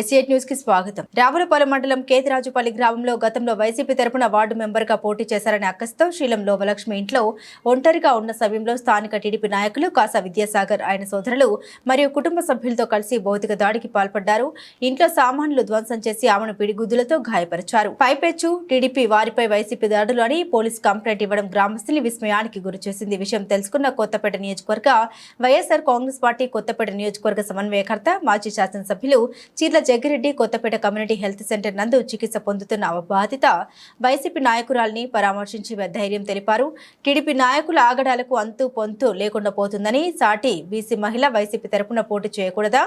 ఎస్ఏట్ న్యూస్కి స్వాగతం. రావులపాలెం మండలం కేతిరాజుపల్లి గ్రామంలో గతంలో వైసీపీ తరపున వార్డు మెంబర్గా పోటీ చేశారనే అక్కస్తో శీలం లోవలక్ష్మి ఇంట్లో ఒంటరిగా ఉన్న సమయంలో స్థానిక టీడీపీ నాయకులు కాసా విద్యాసాగర్ ఆయన సోదరులు మరియు కుటుంబ సభ్యులతో కలిసి భౌతిక దాడికి పాల్పడ్డారు. ఇంట్లో సామాన్లు ధ్వంసం చేసి ఆమెను పిడిగుద్దులతో గాయపరిచారు. పైపెచ్చు టీడీపీ వారిపై వైసీపీ దాడులు అని పోలీస్ కంప్లైంట్ ఇవ్వడం గ్రామస్తుల్ని విస్మయానికి గురిచేసింది. విషయం తెలుసుకున్న కొత్తపేట నియోజకవర్గ వైఎస్ఆర్ కాంగ్రెస్ పార్టీ కొత్తపేట నియోజకవర్గ సమన్వయకర్త మాజీ శాసనసభ్యులు Cheerla Jaggireddy Kothapeta community health centre నందు చికిత్స పొందుతున్న బాధిత వైసీపీ నాయకురాల్ని పరామర్శించి ధైర్యం తెలిపారు. టీడీపీ నాయకుల ఆగడాలకు అంతు పొంతు లేకుండా పోతుందని సాటి బీసీ మహిళ వైసీపీ తరపున పోటీ చేయకూడదా?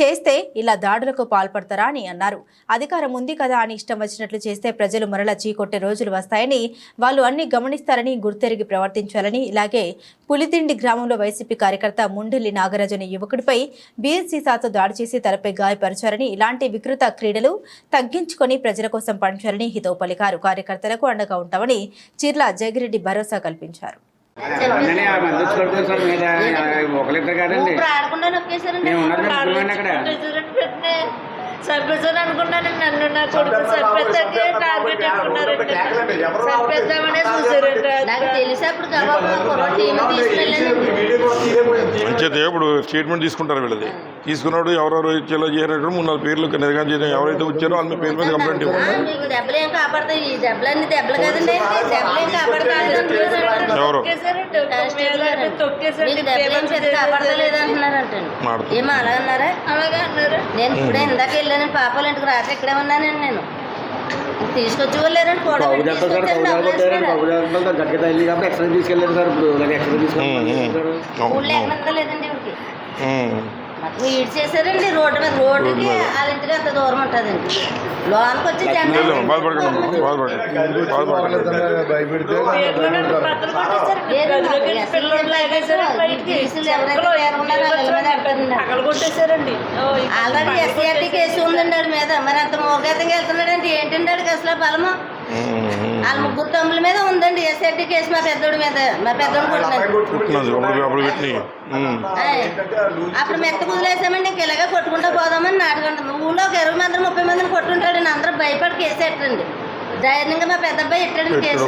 చేస్తే ఇలా దాడులకు పాల్పడతారా అని అన్నారు. అధికారం ఉంది కదా అని ఇష్టం వచ్చినట్లు చేస్తే ప్రజలు మరలా చీకొట్టే రోజులు వస్తాయని వాళ్ళు అన్ని గమనిస్తారని గుర్తెరిగి ప్రవర్తించాలని ఇలాగే పులిదిండి గ్రామంలో వైసీపీ కార్యకర్త ముండెల్లి నాగరాజు అనే యువకుడిపై బీఎస్సీసాతో దాడి చేసి తలపై గాయపరిచారని ఇలాంటి వికృత క్రీడలు తగ్గించుకొని ప్రజల కోసం పనిచేయాలని హితవు పలికారు కార్యకర్తలకు అండగా ఉంటామని చిర్ల జగిరెడ్డి భరోసా కల్పించారు. అనుకున్నాను నన్ను నా కొడుకు చంపేద్దాకే టార్గెట్ చూసారండి నాకు ఇప్పుడు స్టేట్మెంట్ తీసుకుంటారు వీళ్ళది. తీసుకున్నాడు ఎవరెవరు ఇచ్చేలా చేయనట్టు మూడు నాలుగు పేర్లు నిర్గాం చేయడం ఎవరైతే వచ్చారో వాళ్ళ పేరు మీద కంప్లైంట్ ఆ, ఇవ్వండి. మీకు దెబ్బలు ఏం కాపాడతాయి. ఈ దెబ్బలన్నీ దెబ్బలు కదండి. దెబ్బలు ఏం కాపాడతాయి. ఎవరు. ఏమో అలా అన్నారా అలాగే అన్నారు. నేను ఇప్పుడే ఇందాక వెళ్ళాను. పాపాలు ఇంటికి రాత్రి ఇక్కడే ఉన్నానండి నేను. తీసుకొచ్చి వెళ్ళారండి కూడా సార్ తీసుకెళ్ళారు. ఇప్పుడు లేదండి ఈడ్ చేశారండి రోడ్డు మీద రోడ్డుకి వాళ్ళ ఇంటికి అంత దూరం ఉంటుందండి. లోనికి వచ్చి ఆల్రెడీ ఎస్సీఆర్టీ కేసు ఉందండి వాడి మీద. మరి అంత మోగతంగా వెళ్తున్నాడండి ఏంటండి వాడికి అసలు బలము. వాళ్ళ ముగ్గురు తమ్ముల మీద ఉందండి. ఎస్ఆర్టీ కేసు మా పెద్దోడి మీద. మా పెద్దోడు కొట్టినాడు. అప్పుడు మెత్త కుదిలేసామండి. ఇంక ఇలాగే కొట్టుకుంటూ పోదామని నాటకండి ఊళ్ళో ఒక ఇరవై మంది ముప్పై మందిని కొట్టుంటాడండి అందరూ భయపడి కేసు ఎట్టండి ధైర్యంగా మా పెద్ద అబ్బాయి కేసు.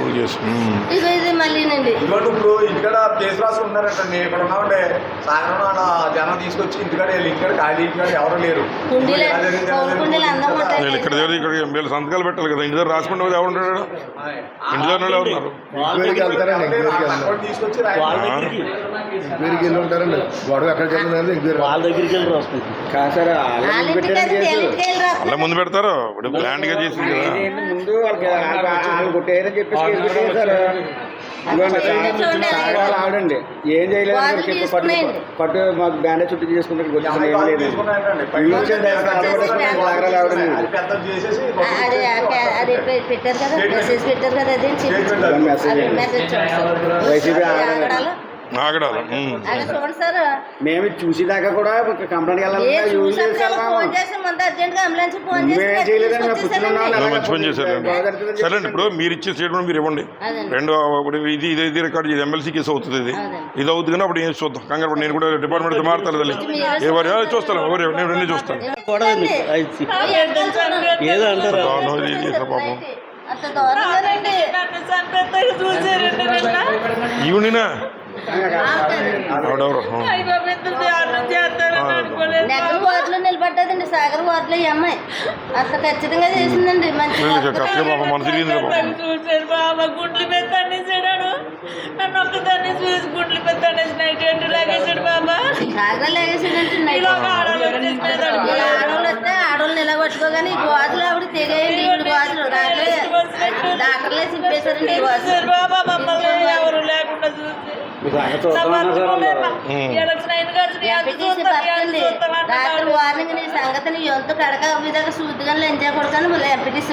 ఇది ఇది. మళ్ళీనండి ఇదిగోండి ఇప్పుడు ఇంటికాడ కేసు రాసి ఉన్నారంటండి ఇక్కడ ఉన్నామంటే సాయంత్రం నాడ జనం తీసుకొచ్చి ఇంటికాడ వీళ్ళు ఇంటికాడ ఖాళీ ఇంటికాడ ఎవరు లేరు. కుండీలు ఇలా జరిగింది, ఇలా పౌరు జరిగింది. కుండీలు అందం ఉంటాయి వీళ్ళు ఇక్కడ దగ్గర ఇక్కడ వీళ్ళు సంతకాలు పెట్టాలి కదా. ఇంటి దగ్గర రాసుకుంటే ఎవరు ఉంటాడు. ఇంటి దగ్గర వాళ్ళు ఎవరు ఉన్నారు వెళ్తారండి వెళ్తారు. తీసుకొచ్చి వెళ్ళి ఉంటారండి. గొడవ ఎక్కడ వాళ్ళ దగ్గరికి వెళ్ళి రాసుకుంటారు. కాదు సార్ వాళ్ళ ముందు పెడతారు. ఇప్పుడు గ్రాండ్గా చేసింది కదా. ముందు వాళ్ళు కొట్టేయని చెప్పేసి ఆవిడండి ఏం చేయలేదు పట్టు మాకు బ్యాండేజ్ చుట్టూ చేసుకుంటే ఏం లేదు. అది పెట్టారు కదా. మెసేజ్ పెట్టారు కదా అది మెసేజ్ సార్. సార్. మేము చూసేదాకా కూడా కంప్లైంట్ మంచి పని సరేండి ఇప్పుడు మీరు ఇచ్చే స్టేట్మెంట్ మీరు ఇవ్వండి. రెండు ఇది ఇది ఇది రికార్డ్ ఇది ఎమ్మెల్సీ కేసు అవుతుంది ఇది. ఇది అవుతుంది కానీ అప్పుడు ఏం చూద్దాం? కంగారు పడి నేను కూడా డిపార్ట్మెంట్ మారుతాను తల్లి ఎవరు? చూస్తాను ఎవరు నేను రెండు చూస్తాను. ఏదో అంటారు. పాపం. ఈవినినా నెగ్గల వార్డులో నిలబడ్డదండి సాగర్ వార్డులో ఈ అమ్మాయి అంత ఖచ్చితంగా చేసిందండి మంచి చూసాడు బాబా గుండ్లు మీద తన్నేసాడు నన్ను ఒక్కదాన్ని చూసి గుండ్లు మీద తన్నేసి నైట్ ఎండు లాగేసాడు బాబా సాగర్ నైట్ ఇలాగ ఆడవాళ్ళు ఆడవాళ్ళు వస్తే ఆడవాళ్ళు నిలబట్టుకోగానే ఈ గోతులు ఆవిడ తెగేయండి రాత్రి డాక్టర్లే చింపేశారండి బాబా మమ్మల్ని ఎవరు లేకుండా చూసి ఎలక్షన్ అయిన కాదు ఎంపీటీసీ భర్తండి రాత్రి వార్నింగ్ నీ సంగతి నీ ఎంత కడక విధంగా సూదిగా లంచా కొడుకని మళ్ళీ ఎంపీటీసీ.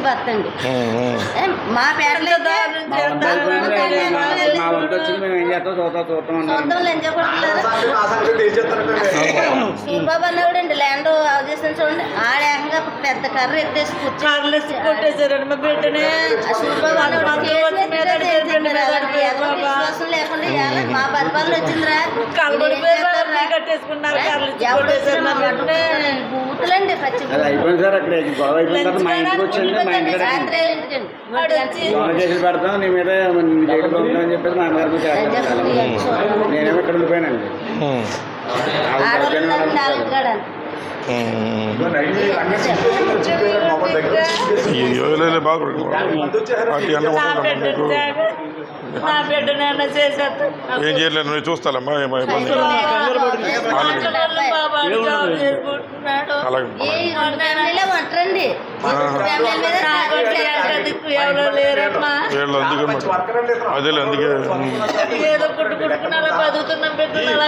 ఏ, మా పేటలో సొంతం లంచా అన్నవాడండి ల్యాండ్ చూడండి. ఆడేకంగా పెద్ద కర్ర ఎత్తేసి కూర్చొని కార్లెస్ కొట్టేశారండి మా బిడ్డనే. విశ్వాసం లేకుండా ఇవాళ మా పరిపాలన వచ్చిందిరా. కలబడిపోయి కట్టేసుకున్నారు కర్రలు కొట్టేశారు. మా బూతులండి పచ్చి అది అయిపోయింది సార్ అక్కడ. గొడవ అయిపోయిన తర్వాత మా ఇంటికి వచ్చింది మా ఇంటికి రాత్రి ఏడింటికండి వాడు వచ్చి దొంగ కేసులు పెడతాం నీ మీద నీ జైలు పంపుతాం అని చెప్పేసి మా అమ్మగారి మీద చేస్తాను నేనేమో ఇక్కడ ఉండిపోయానండి. ఉమ్. ఆడవాళ్ళు నాలుగు కాడ ఉమ్. ఇదిగో నైట్ అన్నీ సిచ్యువేషన్ వచ్చిపోయారు మొబైల్ దగ్గర వచ్చి ఈ యోగులే బాగా మంది వచ్చారు పార్టీ అన్న నా కొట్టడం బిడ్డ మీకు త్యాగ. నా బిడ్డ నాన్న చేసేస్తా ఏం చేయలేదు నువ్వు చూస్తాలమ్మా ఏమో ఇబ్బంది అలాగే దిక్కు ఎవరో లేరమ్మా. వీళ్ళు అందుకే. ఏదో పుట్టు పుట్టుకున్నారా బతుకుతున్నాం పెట్టుకున్నా అలా